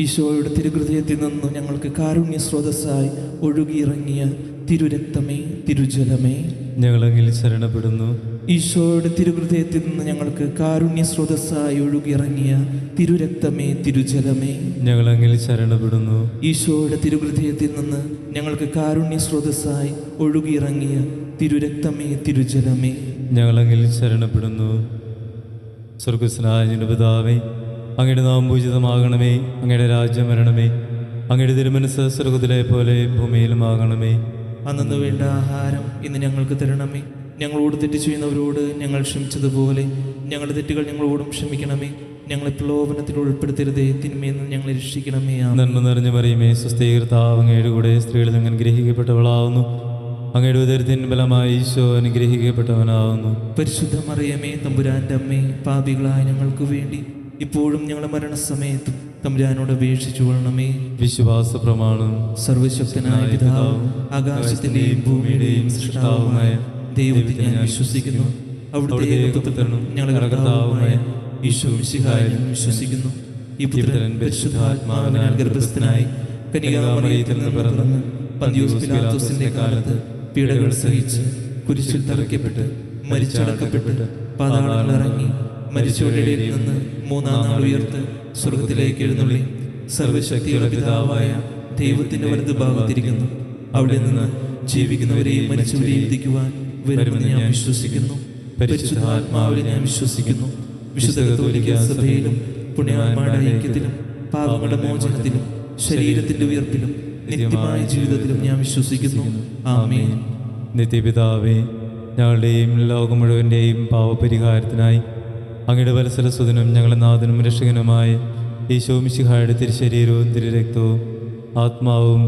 ഈശോയുടെ തിരുഹൃദയത്തിൽ നിന്ന് ഞങ്ങൾക്ക് കാരുണ്യ സ്രോതസ്സായി ഒഴുകിയിറങ്ങിയ തിരുരക്തമേ തിരുജലമേ. ഞങ്ങളെങ്കിൽ ശരണപ്പെടുന്നു. ഈശോയുടെ തിരുഹൃദയത്തിൽ നിന്ന് ഞങ്ങൾക്ക് കാരുണ്യ സ്രോതസ്സായി ഒഴുകിയിറങ്ങിയ തിരുരക്തമേ തിരുജലമേ. ഞങ്ങളെങ്കിൽ ശരണപ്പെടുന്നു. ഈശോയുടെ തിരുഹൃദയത്തിൽ നിന്ന് ഞങ്ങൾക്ക് കാരുണ്യ സ്രോതസ്സായി ഒഴുകിയിറങ്ങിയ തിരുരക്തമേ തിരുജലമേ. ഞങ്ങളെങ്കിൽ ശരണപ്പെടുന്നു. സ്വർഗസ്നായ പിതാവേ അങ്ങയുടെ നാം പൂജിതമാകണമേ. അങ്ങയുടെ രാജ്യം വരണമേ. അങ്ങയുടെ തിരുമനസ് സ്വർഗത്തിലെ പോലെ ഭൂമിയിലുമാകണമേ. അന്നു വേണ്ട ആഹാരം ഇന്ന് ഞങ്ങൾക്ക് തരണമേ. ഞങ്ങളോട് തെറ്റ് ചെയ്യുന്നവരോട് ഞങ്ങൾ ക്ഷമിച്ചതുപോലെ ഞങ്ങളുടെ തെറ്റുകൾ ഞങ്ങളോടും ക്ഷമിക്കണമേ. ഞങ്ങളെ പ്രലോഭനത്തിൽ ഉൾപ്പെടുത്തരുതേ. തിന്മയെന്ന് ഞങ്ങളെ രക്ഷിക്കണമേ. നന്മ നിറഞ്ഞു പറയുമേ സുസ്ഥീകർത്താവ് അങ്ങയുടെ കൂടെ സ്ത്രീകളിൽ അങ്ങനെ ഗ്രഹിക്കപ്പെട്ടവളാവുന്നു അങ്ങയുടെ ഉദരത്തിൻ ബലമായി ഈശോ അനുഗ്രഹിക്കപ്പെട്ടവനാവുന്നു. പരിശുദ്ധമറിയമേ തമ്പുരാന്റെ അമ്മേ പാപികളായ ഞങ്ങൾക്ക് വേണ്ടി ഇപ്പോഴും ഞങ്ങളുടെ മരണസമയത്തും തമ്പുരാനോട് അപേക്ഷിച്ചു കൊള്ളണമേ. വിശ്വാസ പ്രമാണം സർവശക്തനായ പിതാവ് ആകാശത്തിന്റെയും ഭൂമിയുടെയും സൃഷ്ടാവുമായ ദൈവത്തെ ഞാൻ വിശ്വസിക്കുന്നു. അവിടുത്തെ ഏകപുത്രനും ഞങ്ങളുടെ കർത്താവുമായ ഈശോ മിശിഹായിലും വിശ്വസിക്കുന്നു. ഈ പുത്രൻ പരിശുദ്ധാത്മാവിനാൽ ഗർഭസ്ഥനായി കനികാമറിയത്തിൽ നിന്ന് പിറന്ന് പന്തിയോസ് പിലാത്തോസിന്റെ കാലത്ത് പീഡകൾ സഹിച്ച് കുരിശിൽ തറയ്ക്കപ്പെട്ട് മരിച്ചടക്കപ്പെട്ട് പാതാളങ്ങൾ ഇറങ്ങി മരിച്ചവരുടെ നിന്ന് മൂന്നാം നാൾ ഉയർത്ത് സ്വർഗത്തിലേക്ക് എഴുന്നള്ളി. സർവശക്തിയുടെ പിതാവായ ദൈവത്തിന്റെ വലത് ഭാഗത്തിരിക്കുന്നു അവിടെ നിന്ന് ജീവിക്കുന്നവരെയും മരിച്ചവരെയും എത്തിക്കുവാൻ വരുമെന്ന് ഞാൻ വിശ്വസിക്കുന്നു. പരിശുദ്ധാത്മാവിനെ ഞാൻ വിശ്വസിക്കുന്നു. വിശുദ്ധ കത്തോലിക്ക സഭയിലും ഐക്യത്തിലും പാപങ്ങളുടെ മോചനത്തിലും ശരീരത്തിന്റെ ഉയർപ്പിലും നിത്യമായ ജീവിതത്തിലും ഞാൻ വിശ്വസിക്കുന്നു. ആമേൻ. നിത്യപിതാവേ ഞങ്ങളുടെയും ലോകം മുഴുവന്റെയും പാവപരിഹാരത്തിനായി അങ്ങയുടെ വത്സരസുതനും ഞങ്ങളുടെ നാഥനും രക്ഷകനുമായി ഈ ശോമിശിഹായുടെ തിരുശരീരവും തിരുരക്തവും ആത്മാവും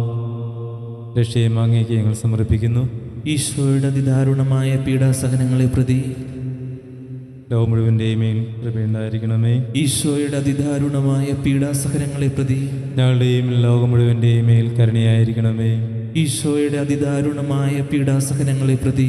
രക്ഷയും അങ്ങേക്ക് ഞങ്ങൾ സമർപ്പിക്കുന്നു. ഈശോയുടെ അതിദാരുണമായ പീഡാസഹനങ്ങളെ പ്രതി ലോകം മുഴുവന്റെയും കൃപയുണ്ടായിരിക്കണമേ ഈശോയുടെ അതിദാരുണമായ പീഡാസഹനങ്ങളെ പ്രതി ഞങ്ങളുടെയും ലോകം മുഴുവന്റെയും മേൽ കരുണയായിരിക്കണമേ. ഈശോയുടെ അതിദാരുണമായ പീഡാസഹനങ്ങളെ പ്രതി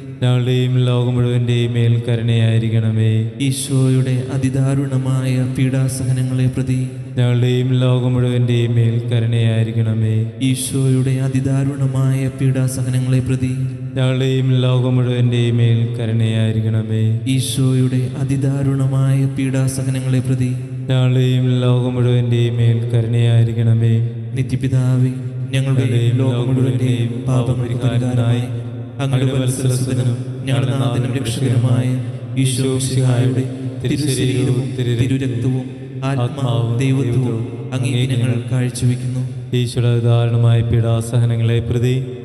ഞങ്ങളുടെയും ലോകം മുഴുവന്റെയും മേൽ കരുണയായിരിക്കണമേ. ഈശോയുടെ അതിദാരുണമായ പീഡാസഹനങ്ങളെ പ്രതി ഞങ്ങളുടെയും ലോകം മുഴുവന്റെയും മേൽ കരുണയായിരിക്കണമേ. ഈശോയുടെ അതിദാരുണമായ പീഡാസഹനങ്ങളെ പ്രതി ഞങ്ങളുടെയും ലോകം മുഴുവന്റെയും മേൽ കരുണയായിരിക്കണമേ. ഈശോയുടെ അതിദാരുണമായ പീഡാസഹനങ്ങളെ പ്രതി ഞങ്ങളുടെയും ലോകം മുഴുവന്റെയും മേൽ കരുണയായിരിക്കണമേ. നിത്യപിതാവേ ഞങ്ങളുടെ ലോകം മുഴുവന്റെയും പാപപരിഹാരനായി അങ്ങയുടെ വത്സലസുതനും ഞങ്ങളുടെ നാഥനും രക്ഷകനുമായ ഈശോ തിരുശരീരവും തിരുരക്തവും ആത്മാവും ദൈവത്വവും അങ്ങേ ഞങ്ങൾ കാഴ്ചവെക്കുന്നു. ഈശോയുടെ ഉദാഹരണമായ പീഡാസഹനങ്ങളെ പ്രതി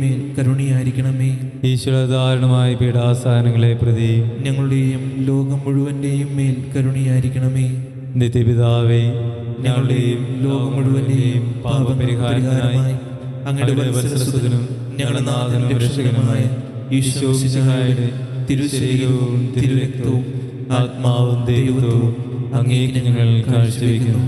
മേൽ കരുണയായിരിക്കണമേ. ഈശ്വര പീഠാസ്ഥാനങ്ങളെ പ്രതി ഞങ്ങളുടെയും ലോകം മുഴുവന്റെയും മേൽ കരുണയായിരിക്കണമേ. നിത്യപിതാവേ ഞങ്ങളുടെയും ലോകം മുഴുവന്റെയും പാപപരിഹാരമായി അങ്ങയുടെ വത്സരസുതനും ഞങ്ങളുടെ നാഥനും രക്ഷകനുമായ ഈശോ മിശിഹായുടെ തിരുശരീരവും തിരുരക്തവും ആത്മാവും ദൈവത്വവും അങ്ങേക്ക് ഞങ്ങൾ കാഴ്ചവെക്കുന്നു.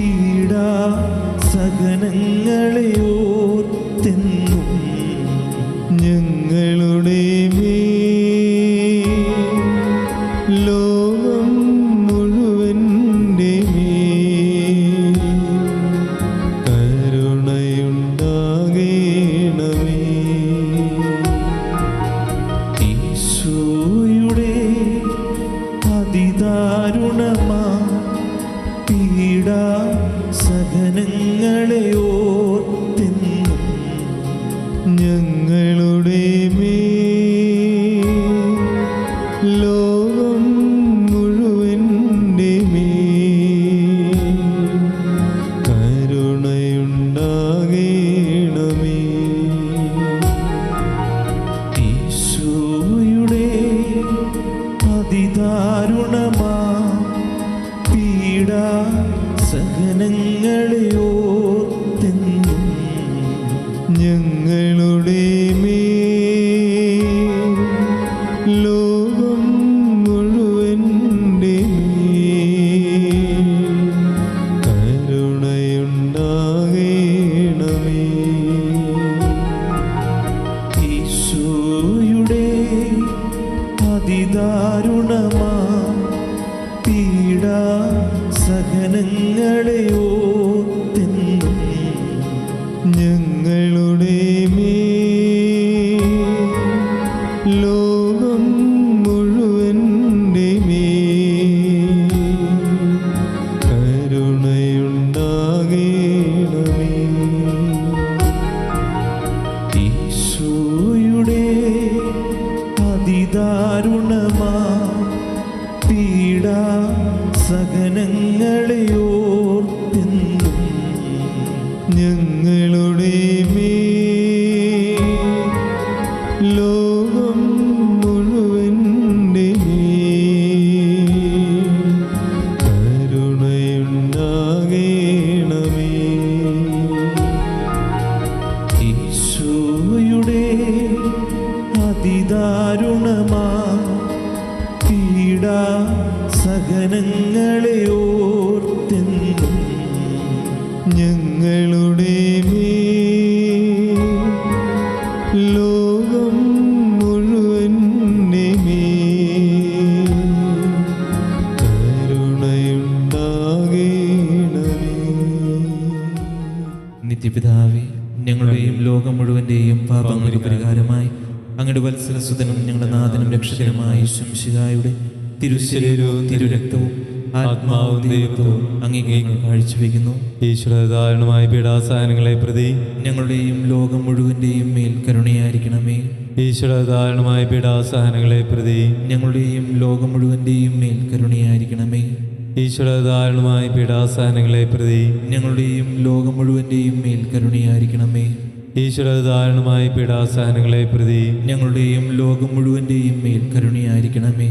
പീഡാ സഹനങ്ങളെ ഓർത്തെന്നും ഞങ്ങളുടെ ലോകം കരുണയുണ്ടാകേണമേ. ഈശോയുടെ അതിദാരു me. ലോകം മുഴുവൻ നിത്യപിതാവേ ഞങ്ങളുടെയും ലോകം മുഴുവന്റെയും പാപങ്ങൾക്ക് പരിഹാരമായി അങ്ങയുടെ വത്സരസുതനും ഞങ്ങളുടെ നാഥനും രക്ഷകനുമായ ശംശികായുടെ തിരുശരീരവും തിരുരക്തവും ആത്മാവും ദൈവത്വവും അങ്ങേക്ക് കാഴ്ചവെക്കുന്നു. ഈശ്വരധാരണമായ പീഡാസഹനങ്ങളെ പ്രതി ഞങ്ങളുടെയും ലോകം മുഴുവന്റെയും മേൽ കരുണയായിരിക്കണമേ. ഈശ്വരധാരണമായ പീഡാസഹനങ്ങളെ പ്രതി ഞങ്ങളുടെയും ലോകം മുഴുവന്റെയും മേൽ കരുണയായിരിക്കണമേ. ഈശ്വരധാരണമായ പീഡാസഹനങ്ങളെ പ്രതി ഞങ്ങളുടെയും ലോകം മുഴുവന്റെയും മേൽ കരുണയായിരിക്കണമേ. ഈശ്വരധാരണമായ പീഡാസഹനങ്ങളെ പ്രതി ഞങ്ങളുടെയും ലോകം മുഴുവന്റെയും മേൽ കരുണയായിരിക്കണമേ.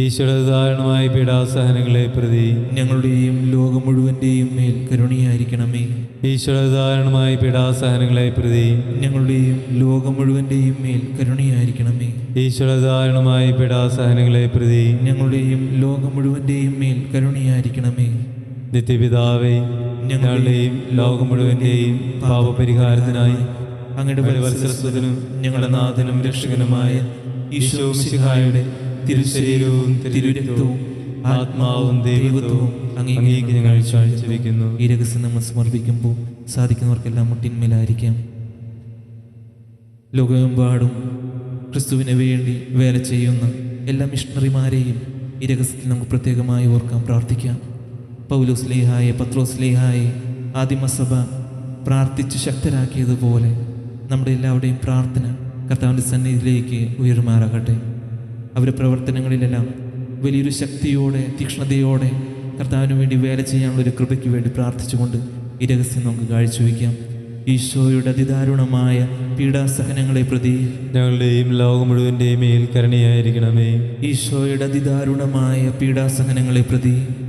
ഈശ്വരധാരണമായ പീഡാസഹനങ്ങളെ പ്രതി. ഞങ്ങളുടെയും ലോകം മുഴുവന്റെയും മേൽ കരുണയായിരിക്കണമേ. ഈശ്വരധാരണമായ പീഡാസഹനങ്ങളെ പ്രതി. ഞങ്ങളുടെയും ലോകം മുഴുവന്റെയും മേൽ കരുണയായിരിക്കണമേ. ഈശ്വരധാരണമായ പീഡാസഹനങ്ങളെ പ്രതി. ഞങ്ങളുടെയും ലോകം മുഴുവന്റെയും മേൽ കരുണയായിരിക്കണമേ. നിത്യപിതാവേ ഞങ്ങളുടെയും ലോകം മുഴുവന്റെയും പാപപരിഹാരത്തിനായി അങ്ങയുടെ വത്സരസ്വതനും ഞങ്ങളുടെ നാഥനും രക്ഷകനുമായ ഈശോ മിശിഹായുടെ തിരുശരീരവും തിരുരക്തവും ആത്മാവും ദൈവത്വവും അങ്ങേക്ക് ഞങ്ങൾ കാഴ്ചവെക്കുന്നു. ഈ രഹസ്യം നമ്മൾ സമർപ്പിക്കുമ്പോൾ സാധിക്കുന്നവർക്കെല്ലാം മുട്ടിന്മേലായിരിക്കാം. ലോകമെമ്പാടും ക്രിസ്തുവിന് വേണ്ടി വേല ചെയ്യുന്ന എല്ലാ മിഷണറിമാരെയും ഈ രഹസ്യത്തിൽ നമുക്ക് പ്രത്യേകമായി ഓർക്കാം പ്രാർത്ഥിക്കാം. പൗലോസ് ലേഹായെ പത്രോസ് ലേഹായെ ആദിമസഭ പ്രാർത്ഥിച്ച് ശക്തരാക്കിയതുപോലെ നമ്മുടെ എല്ലാവരുടെയും പ്രാർത്ഥന കർത്താവിന്റെ സന്നിധിയിലേക്ക് ഉയർമാറാകട്ടെ അവരുടെ പ്രവർത്തനങ്ങളിലെല്ലാം വലിയൊരു ശക്തിയോടെ തീക്ഷ്ണതയോടെ കർത്താവിന് വേണ്ടി വേല ചെയ്യാനുള്ള ഒരു കൃപയ്ക്ക് വേണ്ടി പ്രാർത്ഥിച്ചുകൊണ്ട് ഈ രഹസ്യം നമുക്ക് കാഴ്ചവെക്കാം. ഈശോയുടെ അതിദാരുണമായ പീഡാസഹനങ്ങളെ പ്രതി ഞങ്ങളുടെയും ലോകം മുഴുവന്റെയും മേൽ കരുണയായിരിക്കണമേ. ഈശോയുടെ അതിദാരുണമായ പീഡാസഹനങ്ങളെ പ്രതി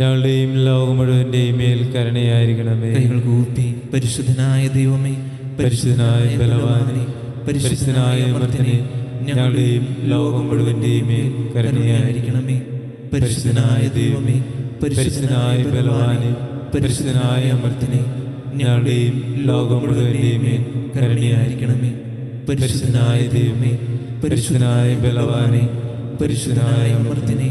ഞങ്ങളുടെയും ലോകം മുഴുവന്റെയും മേൽ കരുണയായിരിക്കണമേ. കൈകൾ കൂപ്പി പരിശുദ്ധനായ ദൈവമേ പരിശുദ്ധനായ ബലവാനെ പരിശുദ്ധനായ അമർത്തനെ ഞങ്ങളുടെയും ലോകം മുഴുവന്റെയും മേൽ കരുണയായിരിക്കണമേ. പരിശുദ്ധനായ ദൈവമേ പരിശുദ്ധനായ ബലവാനെ പരിശുദ്ധനായ അമർത്തനെ ഞങ്ങളുടെയും ലോകം മുഴുവന്റെയും മേൽ കരുണയായിരിക്കണമേ. പരിശുദ്ധനായ ദൈവമേ പരിശുദ്ധനായ ബലവാനെ പരിശുദ്ധനായ അമർത്തിനെ